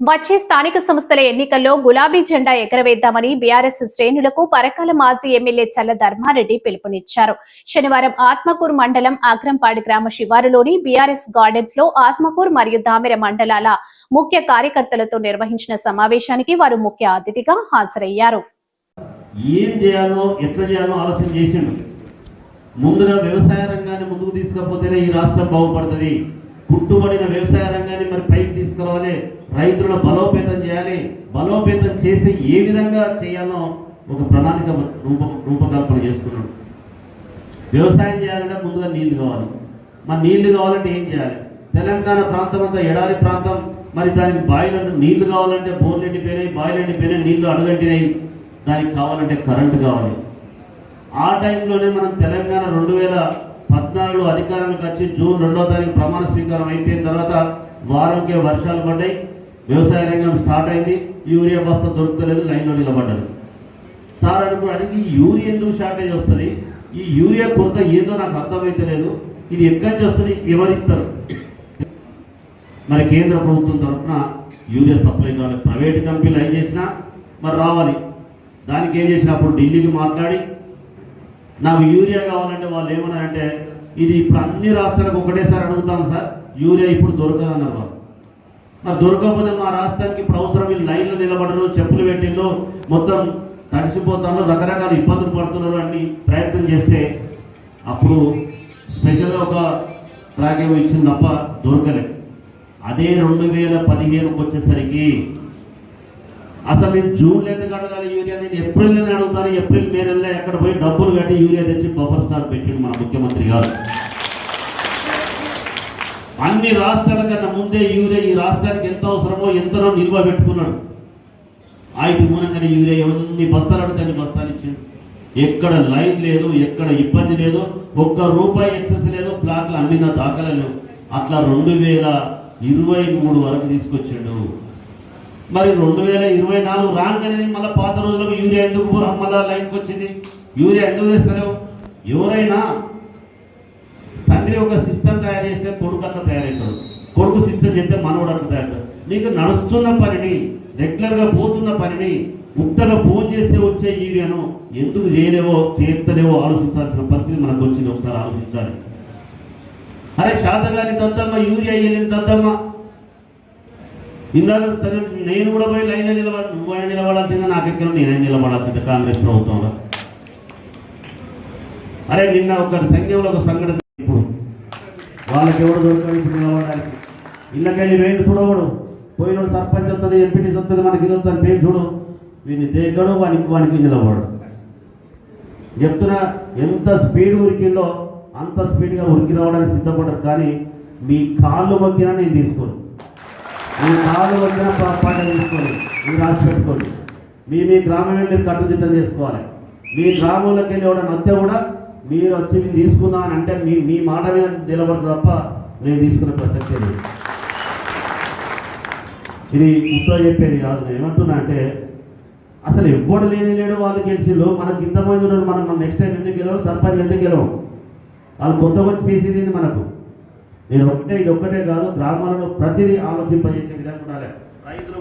వచ్చే స్థానిక సంస్థల ఎన్నికల్లో గులాబీ జెండా ఎగరవేద్దామని బీఆర్ఎస్ శ్రేణులకు పరకాల మాజీ ఎమ్మెల్యే చల్ల ధర్మారెడ్డి పిలుపునిచ్చారు. శనివారం ఆత్మకూరు మండలం అగ్రంపాడి గ్రామ శివారులోని బీఆర్ఎస్ గార్డెన్స్లో ఆత్మకూరు మరియు దామెర మండలాల ముఖ్య కార్యకర్తలతో నిర్వహించిన సమావేశానికి వారు ముఖ్య అతిథిగా హాజరయ్యారు. ఏం చేయాలో ఎట్లా చేయాలో ఆలోచన చేసిండు. ముందుగా వ్యవసాయ రంగాన్ని ముందుకు తీసుకపోతేనే ఈ రాష్ట్రం బాగుపడుతుంది. పుట్టుబడిన వ్యవసాయ రంగాన్ని రైతులను బలోపేతం చేయాలి. బలోపేతం చేసి ఏ విధంగా చేయాలో ఒక ప్రణాళిక రూప రూపకల్పన చేస్తున్నాడు. వ్యవసాయం చేయాలంటే ముందుగా నీళ్ళు కావాలి. మరి నీళ్ళు కావాలంటే ఏం చేయాలి? తెలంగాణ ప్రాంతం అంతా ఎడారి ప్రాంతం. మరి దానికి బాయిలు నీళ్ళు కావాలంటే బోర్లు ఎండిపోయినాయి బాయిలు ఎండిపోయినాయి నీళ్ళు అడుగంటినాయి. దానికి కావాలంటే కరెంటు కావాలి. ఆ టైంలోనే మనం తెలంగాణ రెండు వేల పద్నాలుగులో అధికారానికి వచ్చి జూన్ రెండో తారీఖు ప్రమాణ స్వీకారం అయిపోయిన తర్వాత వారంకే వర్షాలు పడ్డాయి. వ్యవసాయ రంగం స్టార్ట్ అయింది. యూరియా బస్తా దొరుకుతలేదు లైన్లో నిలబడ్డారు సార్ అనుకోవడానికి ఈ యూరియా ఎందుకు షార్టేజ్ వస్తుంది? ఈ యూరియా కొరత ఏదో నాకు అర్థమైతలేదు ఇది ఎక్కడి నుంచి వస్తుంది? ఎవరిస్తారు మరి కేంద్ర ప్రభుత్వం తరఫున యూరియా సప్లై కావాలి ప్రైవేట్ కంపెనీలు ఏం చేసినా మరి రావాలి. దానికి ఏం చేసినప్పుడు ఢిల్లీకి మాట్లాడి నాకు యూరియా కావాలంటే వాళ్ళు ఏమన్నారంటే ఇది ఇప్పుడు అన్ని రాష్ట్రాలకు ఒకటేసారి అడుగుతాను సార్. యూరియా ఇప్పుడు దొరకదన్నారు వాళ్ళు. మరి దొరకకపోతే మా రాష్ట్రానికి ఇప్పుడు అవసరం వీళ్ళు లైన్లో నిలబడరు చెప్పులు పెట్టిండ్రు మొత్తం తడిసిపోతాను రకరకాల ఇబ్బందులు పడుతున్నారు అని ప్రయత్నం చేస్తే అప్పుడు స్పెషల్గా ఒక ట్రాక్ ఏమో ఇచ్చింది తప్ప దొరకలేదు అదే రెండు వేల పదిహేనుకి వచ్చేసరికి అసలు నేను జూన్ ఎందుకు అడగాలి యూరియా? నేను ఏప్రిల్ నేను అడుగుతాను ఏప్రిల్ మే నెలలో ఎక్కడ పోయి డబ్బులు కట్టి యూరియా తెచ్చి బఫర్ స్టార్ పెట్టిండు మన ముఖ్యమంత్రి గారు. అన్ని రాష్ట్రాల కన్నా ముందే యూరియా ఈ రాష్ట్రానికి ఎంత అవసరమో ఎంతనో నిల్వ పెట్టుకున్నాడు. ఆయన మూలంగానే యూరియా ఎన్ని బస్తాలు అడిగితే బస్తాలు ఇచ్చాడు. ఎక్కడ లైన్ లేదు ఎక్కడ ఇబ్బంది లేదు ఒక్క రూపాయి ఎక్సెస్ లేదు బ్లాక్లు అమ్మిన దాఖలా లేవు. అట్లా రెండు వేల ఇరవై మూడు వరకు తీసుకొచ్చిండు. మరి రెండు వేల ఇరవై నాలుగు రాగానే మళ్ళీ పాత రోజులకు యూరియా ఎందుకు మళ్ళీ లైన్కి వచ్చింది? యూరియా ఎందుకు తెస్తలేవు? ఎవరైనా తండ్రి ఒక సిస్టమ్ తయారు చేస్తే కొడుకు అట్లా తయారవుతాడు. కొడుకు సిస్టమ్ చేస్తే మనవడు అట్లా తయారవుతాడు. నీకు నడుస్తున్న పనిని రెగ్యులర్గా పోతున్న పనిని ముక్తగా ఫోన్ చేస్తే వచ్చే యూరియాను ఎందుకు చేయలేవో చేస్తలేవో ఆలోచించాల్సిన పరిస్థితి మనకు వచ్చింది. ఒకసారి ఆలోచించాలి. అరే శాతగాని దద్దమ్మ యూరియా వేయలేని దద్దమ్మ. ఇందాక సరే నేను కూడా పోయి లైన్ నిలబడి నువ్వు ఆయన నిలబడాల్సిందే నాకు ఎక్కడ నేనే నిలబడాల్సిందే కాంగ్రెస్ ప్రభుత్వంలో. అరే నిన్న ఒక సంఘంలో ఒక సంఘటన ఇప్పుడు వాళ్ళకి ఎవడు దొరకదు ఇప్పుడు నిలబడడానికి. ఇళ్ళకెళ్ళి వేయండి చూడవడు పోయినోడు సర్పంచ్ వస్తుంది ఎంపీటీ వస్తుంది మనకి ఇది వస్తుంది మేము చూడు. వీడిని దేగడు వానికి వానికి నిలబడు. చెప్తున్నా ఎంత స్పీడ్ ఉరికిందో అంత స్పీడ్గా ఉరికి రావడానికి సిద్ధపడరు కానీ మీ కాళ్ళు మొక్కినా నేను తీసుకోను. మీ కాళ్ళు మొక్కిన పాట తీసుకోండి మీరు రాసి పెట్టుకోండి. మీ మీ గ్రామమే మీరు కట్టుదిట్టం చేసుకోవాలి. మీ గ్రామంలోకి వెళ్ళి ఎవడన్నా వస్తే కూడా మీరు వచ్చి మీరు తీసుకుందాం అని అంటే మీ మీ మాట మీద నిలబడదు తప్ప నేను తీసుకునే ప్రసక్తి లేదు. ఇది ఉత్తర చెప్పేది కాదు. నేను ఏమంటున్నా అంటే అసలు ఎవ్వడు లేని లేడు వాళ్ళు గెలిచిండు మనకి ఇంతమంది ఉన్నారు. మనం మనం నెక్స్ట్ టైం ఎందుకు గెలవం సర్పంచ్ ఎందుకు గెలవం వాళ్ళు కొత్త వచ్చి చేసేది మనకు. నేను ఒకటే ఇది ఒక్కటే కాదు గ్రామాలలో ప్రతిదీ ఆలోచింపజేసే విధంగా ఉండాలి. రైతులు